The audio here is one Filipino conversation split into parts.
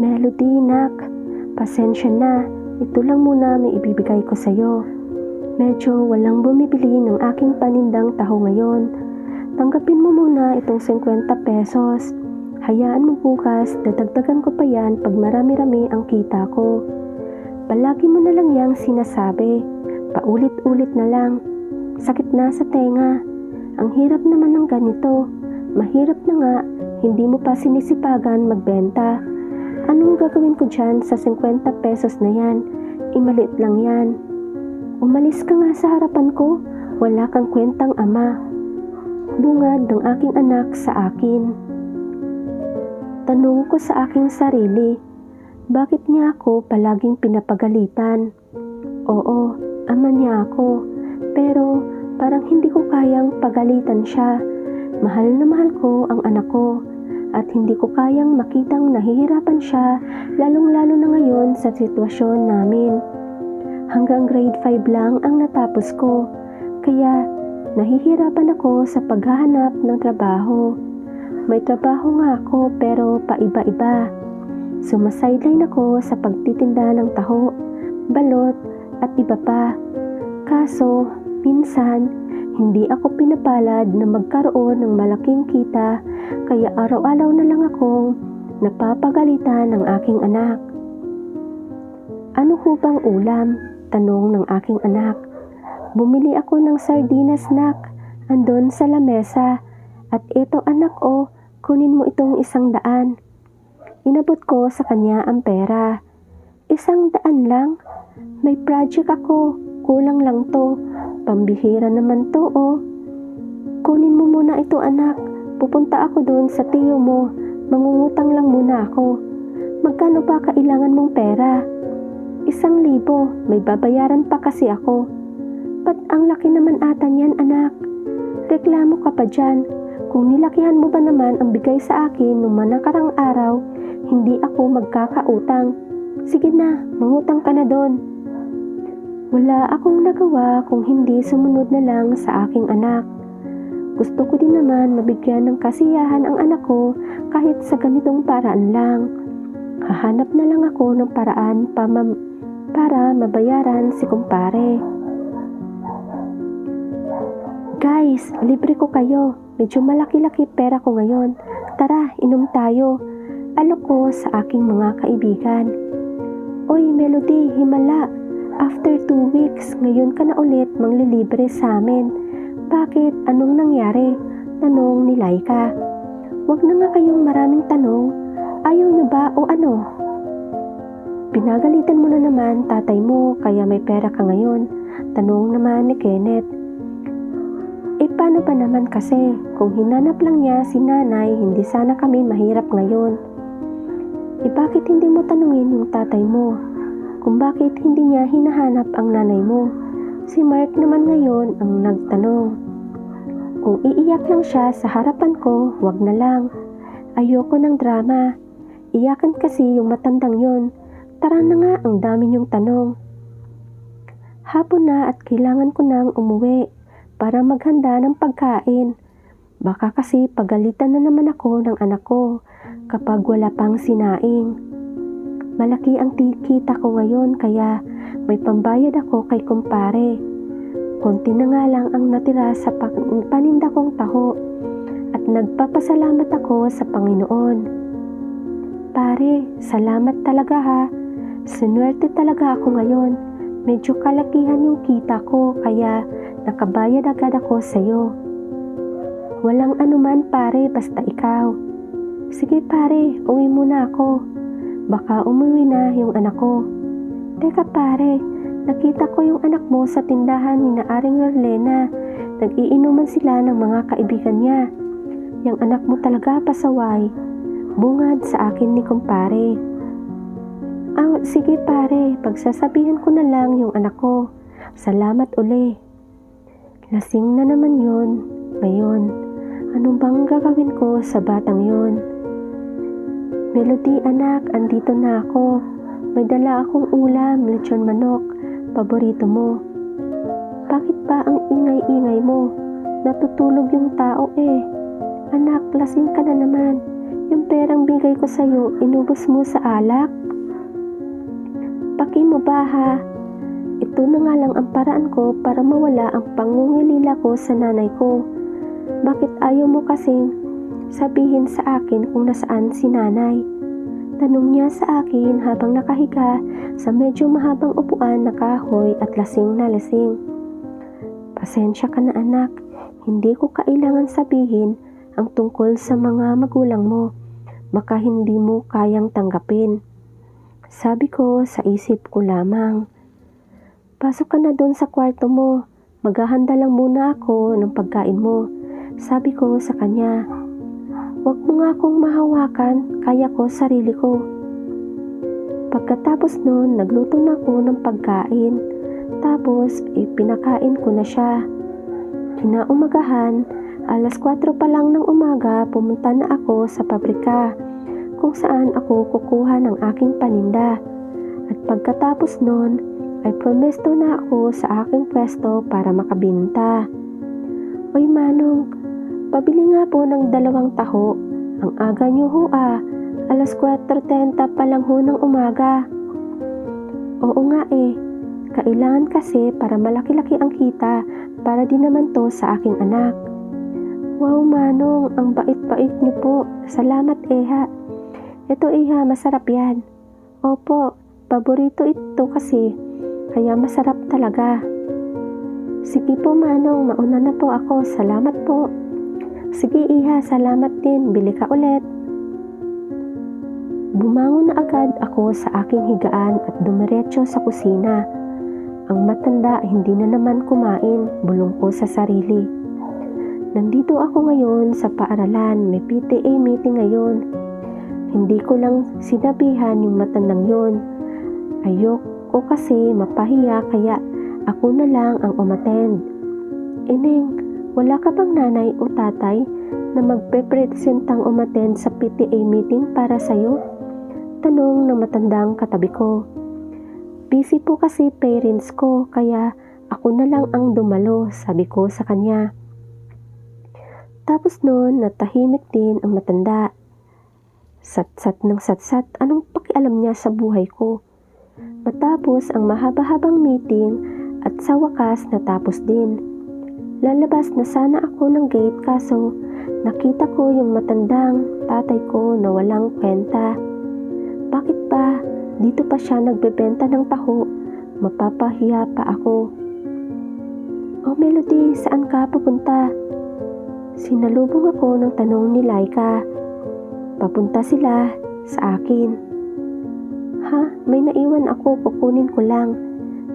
Melody, nak. Pasensya na. Ito lang muna may ibibigay ko sa'yo. Medyo walang bumibili ng aking panindang taho ngayon. Tanggapin mo muna itong 50 pesos. Hayaan mo bukas, dadagdagan ko pa yan pag marami-rami ang kita ko. Palagi mo na lang yang sinasabi. Paulit-ulit na lang. Sakit na sa tenga. Ang hirap naman ng ganito. Mahirap na nga, hindi mo pa sinisipagan magbenta. Anong gagawin ko dyan sa 50 pesos na yan? Imalit lang yan. Umalis ka nga sa harapan ko, wala kang kwentang ama. Bungad ng aking anak sa akin. Tanong ko sa aking sarili, bakit niya ako palaging pinapagalitan? Oo, ama niya ako, pero parang hindi ko kayang pagalitan siya. Mahal na mahal ko ang anak ko at hindi ko kayang makitang nahihirapan siya lalong-lalo na ngayon sa sitwasyon namin. Hanggang grade 5 lang ang natapos ko, kaya nahihirapan ako sa paghahanap ng trabaho. May trabaho nga ako pero paiba-iba. Sumasideline ako sa pagtitinda ng taho, balot at iba pa. Kaso, minsan, hindi ako pinapalad na magkaroon ng malaking kita kaya araw-araw na lang akong napapagalitan ng aking anak. Ano ho bang ulam? Tanong ng aking anak. Bumili ako ng sardinas nak, andon sa lamesa. At ito anak o, kunin mo itong isang daan. Inabot ko sa kanya ang pera. Isang daan lang? May project ako, kulang lang to. Pambihira naman to o. Kunin mo muna ito anak, pupunta ako doon sa tiyo mo. Mangungutang lang muna ako. Magkano ba kailangan mong pera? Isang libo, may babayaran pa kasi ako. Ba't ang laki naman ata niyan anak? Reklamo ka pa dyan. Kung nilakihan mo ba naman ang bigay sa akin nung manakarang araw, hindi ako magkakautang. Sige na, mangutang ka na doon. Wala akong nagawa kung hindi sumunod na lang sa aking anak. Gusto ko din naman mabigyan ng kasiyahan ang anak ko kahit sa ganitong paraan lang. Hahanap na lang ako ng paraan pa para mabayaran si kumpare. Guys, libre ko kayo. Medyo malaki-laki pera ko ngayon. Tara, inom tayo. Alok ko sa aking mga kaibigan. Oy, Melody, himala. After two weeks, ngayon ka na ulit manglilibre sa amin. Bakit? Anong nangyari? Tanong ni Laika. Huwag na nga kayong maraming tanong. Ayaw nyo ba o ano? Pinagalitan mo na naman tatay mo kaya may pera ka ngayon. Tanong naman ni Kenneth. Eh paano ba naman kasi? Kung hinanap lang niya si nanay, hindi sana kami mahirap ngayon. Eh bakit hindi mo tanungin yung tatay mo? Kung bakit hindi niya hinahanap ang nanay mo? Si Mark naman ngayon ang nagtanong. Kung iiyak lang siya sa harapan ko, wag na lang. Ayoko ng drama. Iyakan kasi yung matandang yon. Tara na nga ang dami niyong tanong. Hapon na at kailangan ko nang umuwi para maghanda ng pagkain. Baka kasi pagalitan na naman ako ng anak ko kapag wala pang sinaing. Malaki ang tikita ko ngayon kaya may pambayad ako kay kumpare. Konti na nga lang ang natira sa pa- paninda kong taho at nagpapasalamat ako sa Panginoon. Pare, salamat talaga ha. Sinuwerte talaga ako ngayon. Medyo kalakihan yung kita ko kaya nakabayad agad ako sa'yo. Walang anuman pare basta ikaw. Sige pare, uwi muna ako. Baka umuwi na yung anak ko. Teka pare, nakita ko yung anak mo sa tindahan ni na Aring Lorlena. Nag-iinuman sila ng mga kaibigan niya. Yung anak mo talaga pasaway. Bungad sa akin ni kumpare. Ah, sige pare, pagsasabihan ko na lang yung anak ko. Salamat uli. Lasing na naman yun. Ngayon, ano bang gagawin ko sa batang yun? Melody anak, andito na ako. May dala akong ulam, lechon manok, paborito mo. Bakit ba ang ingay-ingay mo? natutulog yung tao eh. Anak, lasing ka na naman. Yung perang bigay ko sa'yo, inubos mo sa alak? Paki mo ba ha? Ito na nga lang ang paraan ko para mawala ang pangungilila ko sa nanay ko. Bakit ayaw mo kasing sabihin sa akin kung nasaan si nanay? Tanong niya sa akin habang nakahiga sa medyo mahabang upuan na kahoy at lasing na lasing. Pasensya ka na anak, hindi ko kailangan sabihin ang tungkol sa mga magulang mo. Baka hindi mo kayang tanggapin. Sabi ko sa isip ko lamang. Pasok ka na doon sa kwarto mo. Maghahanda lang muna ako ng pagkain mo. Sabi ko sa kanya. Huwag mo nga akong mahawakan, kaya ko sarili ko. Pagkatapos noon, nagluto na ako ng pagkain. Tapos, ipinakain ko na siya. Kinaumagahan, alas 4 pa lang ng umaga, pumunta na ako sa pabrika kung saan ako kukuha ng aking paninda. At pagkatapos noon, ay promesto na ako sa aking pwesto para makabinta. Oy Manong, pabili nga po ng dalawang taho. Ang aga niyo ho ah, alas 4.30 pa lang ho ng umaga. Oo nga eh, kailangan kasi para malaki-laki ang kita para din naman to sa aking anak. Wow Manong, ang bait-bait niyo po. Salamat Eha. Ito Eha, masarap yan. Opo, paborito ito kasi kaya masarap talaga. Sige po Manong, mauna na po ako. Salamat po. Sige Iha, salamat din. Bili ka ulit. Bumangon na agad ako sa aking higaan at dumiretso sa kusina. Ang matanda hindi na naman kumain, bulong ko sa sarili. Nandito ako ngayon sa paaralan, may PTA meeting ngayon. Hindi ko lang sinabihan yung matandang yon. Ayok ko kasi mapahiya kaya ako na lang ang umattend. Ineng, wala ka bang nanay o tatay na magpe-presentang umattend sa PTA meeting para sa'yo? Tanong ng matandang katabi ko. Busy po kasi parents ko kaya ako na lang ang dumalo, sabi ko sa kanya. Tapos noon, natahimik din ang matanda. Sat-sat ng sat-sat, anong pakialam niya sa buhay ko? Matapos ang mahaba-habang meeting at sa wakas natapos din. Lalabas na sana ako ng gate kaso nakita ko yung matandang tatay ko na walang kwenta. Bakit ba dito pa siya nagbebenta ng taho? Mapapahiya pa ako. Oh Melody, saan ka pupunta? Sinalubong ako ng tanong ni Laika. Papunta sila sa akin. Ha? May naiwan ako, kukunin ko lang.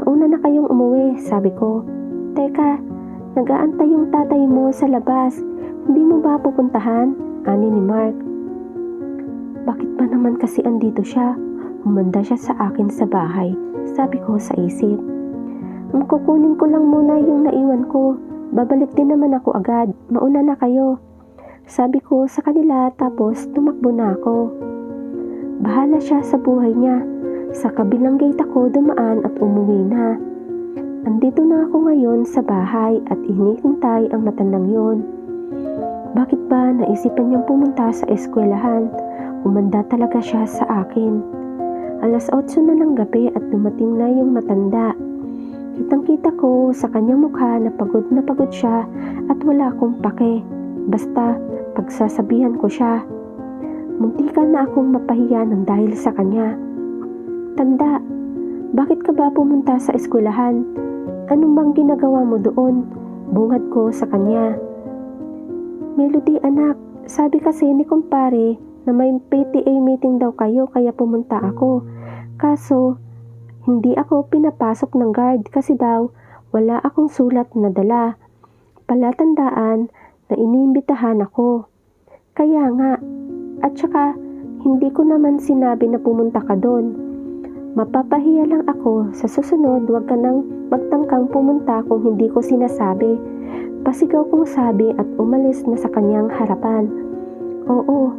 Mauna na kayong umuwi, sabi ko. Teka, nagaantay yung tatay mo sa labas. Hindi mo ba pupuntahan? Ani ni Mark. Bakit ba naman kasi andito siya? Humanda siya sa akin sa bahay, sabi ko sa isip. Kukunin ko lang muna yung naiwan ko. Babalik din naman ako agad. Mauna na kayo. Sabi ko sa kanila tapos tumakbo na ako. Bahala siya sa buhay niya. Sa kabilang gate ako dumaan at umuwi na. Andito na ako ngayon sa bahay at hinihintay ang matandang yon. Bakit ba naisipan niyang pumunta sa eskwelahan? Umanda talaga siya sa akin. Alas 8 na ng gabi at dumating na yung matanda. Kitang-kita ko sa kanyang mukha na pagod na pagod siya at wala akong pake. Basta pagsasabihan ko siya. Muntikan na akong mapahiya ng dahil sa kanya. Tanda, bakit ka ba pumunta sa eskwelahan? Anong bang ginagawa mo doon? Bungad ko sa kanya. Melody anak, sabi kasi ni kumpare na may PTA meeting daw kayo kaya pumunta ako. Kaso, hindi ako pinapasok ng guard kasi daw wala akong sulat na dala. Palatandaan na iniimbitahan ako. Kaya nga, at saka hindi ko naman sinabi na pumunta ka doon. Mapapahiya lang ako sa susunod wag ka nang magtangkang pumunta kung hindi ko sinasabi. Pasigaw kong sabi at umalis na sa kanyang harapan. Oo,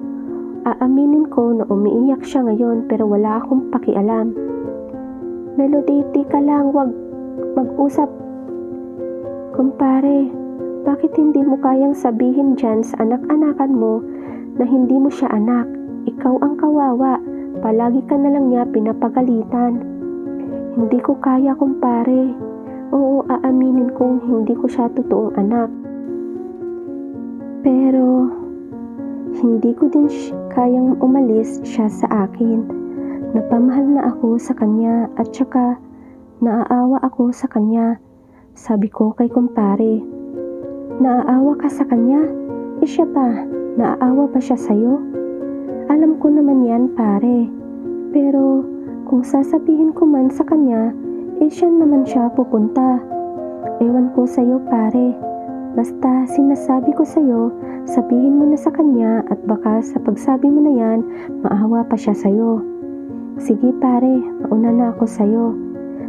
aaminin ko na umiiyak siya ngayon pero wala akong pakialam. Melody, ka lang, wag mag-usap. Kumpare, Bakit hindi mo kayang sabihin dyan sa anak-anakan mo na hindi mo siya anak? Ikaw ang kawawa. Palagi ka na lang niya pinapagalitan. Hindi ko kaya kumpare. Oo, aaminin kong hindi ko siya totoong anak. Pero, hindi ko din kayang umalis siya sa akin. Napamahal na ako sa kanya at saka naaawa ako sa kanya. Sabi ko kay kumpare, naaawa ka sa kanya? E siya ba? Naaawa ba siya sa'yo? Alam ko naman yan pare. Pero kung sasabihin ko man sa kanya, eh siya naman siya pupunta. Ewan ko sa'yo pare. Basta sinasabi ko sa'yo, sabihin mo na sa kanya at baka sa pagsabi mo na yan, maawa pa siya sa'yo. Sige pare, mauna na ako sa'yo.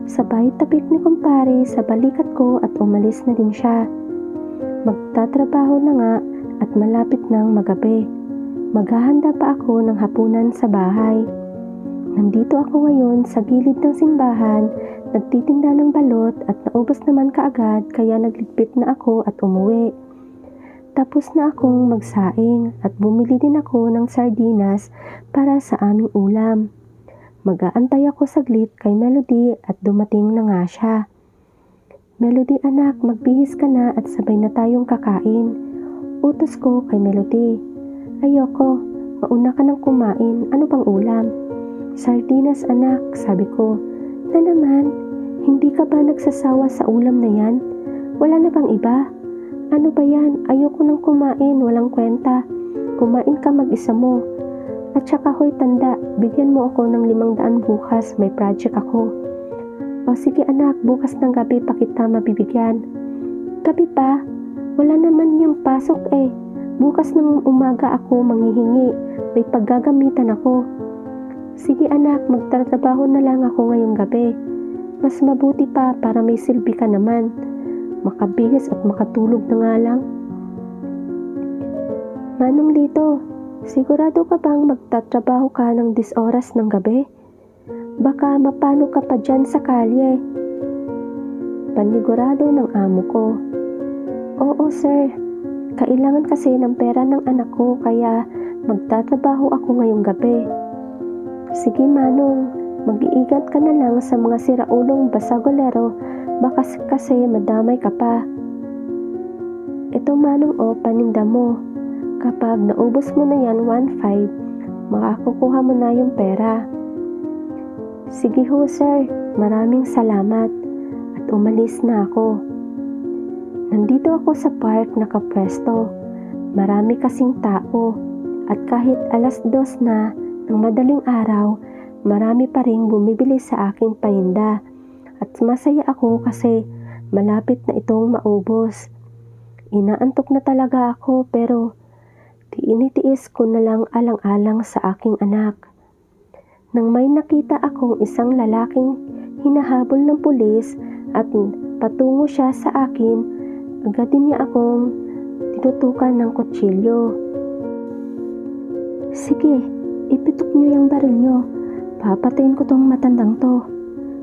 Sabay tapik ni kumpare sa balikat ko at umalis na din siya. Magtatrabaho na nga at malapit nang magabi. Maghahanda pa ako ng hapunan sa bahay. Nandito ako ngayon sa gilid ng simbahan, nagtitinda ng balot at naubos naman kaagad kaya nagligpit na ako at umuwi. Tapos na akong magsaing at bumili din ako ng sardinas para sa aming ulam. Mag-aantay ako saglit kay Melody at dumating na nga siya. Melody anak, magbihis ka na at sabay na tayong kakain. Utos ko kay Melody. Ayoko, mauna ka nang kumain. Ano bang ulam? Sardinas anak, sabi ko. Na naman, hindi ka ba nagsasawa sa ulam na yan? Wala na bang iba? Ano ba yan? Ayoko nang kumain, walang kwenta. Kumain ka mag-isa mo. At saka hoy tanda, bigyan mo ako ng limang daan bukas, may project ako. O sige anak, bukas ng gabi pa kita mabibigyan. Gabi pa? Wala naman yung pasok eh. Bukas ng umaga ako manghihingi, may paggagamitan ako. Sige anak, magtatrabaho na lang ako ngayong gabi. Mas mabuti pa para may silbi ka naman. Makabihis at makatulog na nga lang. Manong Lito, sigurado ka bang magtatrabaho ka ng dis oras ng gabi? Baka mapano ka pa dyan sa kalye. Panigurado ng amo ko. Oo sir, kailangan kasi ng pera ng anak ko kaya magtatrabaho ako ngayong gabi. Sige Manong, mag-iingat ka na lang sa mga siraulong basagolero baka kasi madamay ka pa. Ito Manong o paninda mo. Kapag naubos mo na yan 1.5, makakukuha mo na yung pera. Sige ho sir, maraming salamat at umalis na ako. Nandito ako sa park nakapwesto. Marami kasing tao at kahit alas dos na ng madaling araw, marami pa rin bumibili sa aking paninda at masaya ako kasi malapit na itong maubos. Inaantok na talaga ako pero tinitiis ko na lang alang-alang sa aking anak. Nang may nakita akong isang lalaking hinahabol ng pulis at patungo siya sa akin, agad din niya akong tinutukan ng kutsilyo. Sige, ipitok niyo yung baril niyo. Papatayin ko tong matandang to.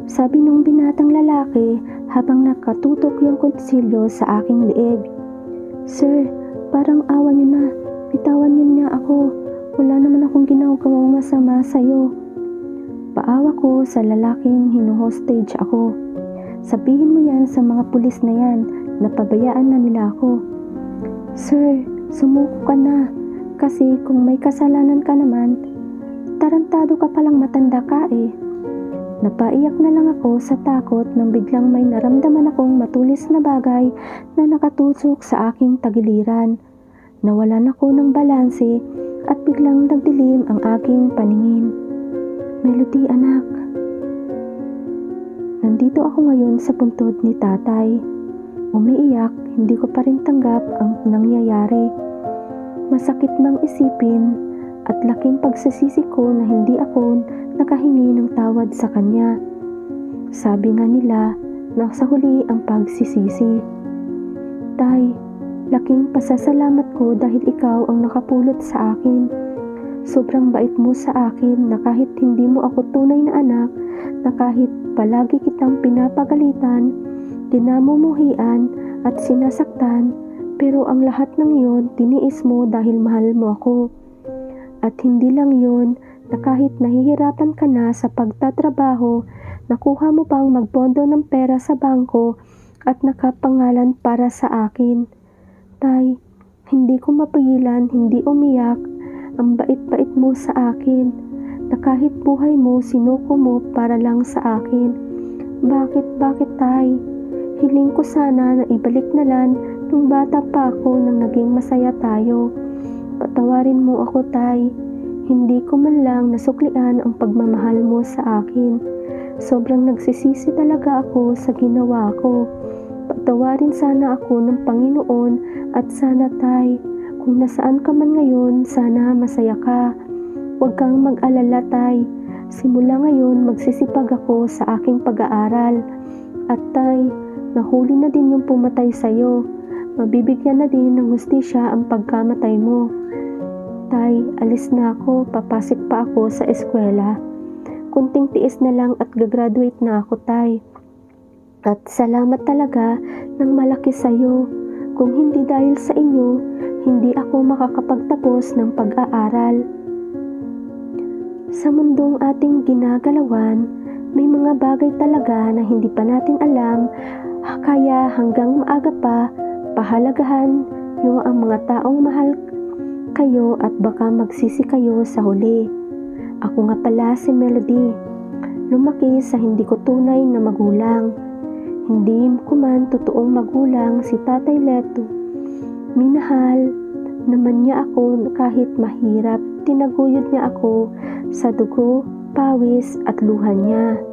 Sabi nung binatang lalaki habang nakatutok yung kutsilyo sa aking liig. Sir, parang awa niyo na. Bitawan niyo niya ako. Wala naman akong ginagawang masama sa'yo. Paawa ko sa lalaking hinuhostage ako. Sabihin mo yan sa mga pulis na yan, napabayaan na nila ako. Sir, sumuko ka na. Kasi kung may kasalanan ka naman, tarantado ka palang matanda ka eh. Napaiyak na lang ako sa takot nang biglang may naramdaman akong matulis na bagay na nakatusok sa aking tagiliran. Nawalan ako ng balanse at biglang nagdilim ang aking paningin. Melody anak. Nandito ako ngayon sa puntod ni tatay. Umiiyak, hindi ko pa rin tanggap ang nangyayari. Masakit mang isipin at laking pagsasisi ko na hindi ako nakahingi ng tawad sa kanya. Sabi nga nila na sa huli ang pagsisisi. Tay, laking pasasalamat ko dahil ikaw ang nakapulot sa akin. Sobrang bait mo sa akin na kahit hindi mo ako tunay na anak, na kahit palagi kitang pinapagalitan, dinamumuhian at sinasaktan, Pero ang lahat ng yon tiniis mo dahil mahal mo ako. At hindi lang yon na kahit nahihirapan ka na sa pagtatrabaho, nakuha mo pang magpondo ng pera sa bangko at nakapangalan para sa akin. Tay, hindi ko mapigilan hindi umiyak ang bait-bait mo sa akin na kahit buhay mo sinuko mo para lang sa akin. Bakit, bakit tay? Hiling ko sana na ibalik na lang nung bata pa ako nang naging masaya tayo. Patawarin mo ako tay. Hindi ko man lang nasuklian ang pagmamahal mo sa akin. Sobrang nagsisisi talaga ako sa ginawa ko. Patawarin sana ako ng Panginoon at sana tay, kung nasaan ka man ngayon, sana masaya ka. Huwag kang mag-alala tay. Simula ngayon magsisipag ako sa aking pag-aaral. At tay, nahuli na din yung pumatay sa'yo. Mabibigyan na din ng hustisya ang pagkamatay mo. Tay, alis na ako, papasok pa ako sa eskwela. Kunting tiis na lang at gagraduate na ako, tay. At salamat talaga ng malaki sa'yo. Kung hindi dahil sa inyo, hindi ako makakapagtapos ng pag-aaral. Sa mundong ating ginagalawan, may mga bagay talaga na hindi pa natin alam, kaya hanggang maaga pa, pahalagahan nyo ang mga taong mahal kayo at baka magsisi kayo sa huli. Ako nga pala si Melody. Lumaki sa hindi ko tunay na magulang. Hindi ko man totoong magulang si Tatay Leto. Minahal naman niya ako kahit mahirap. Tinaguyod niya ako sa dugo, pawis at luha niya.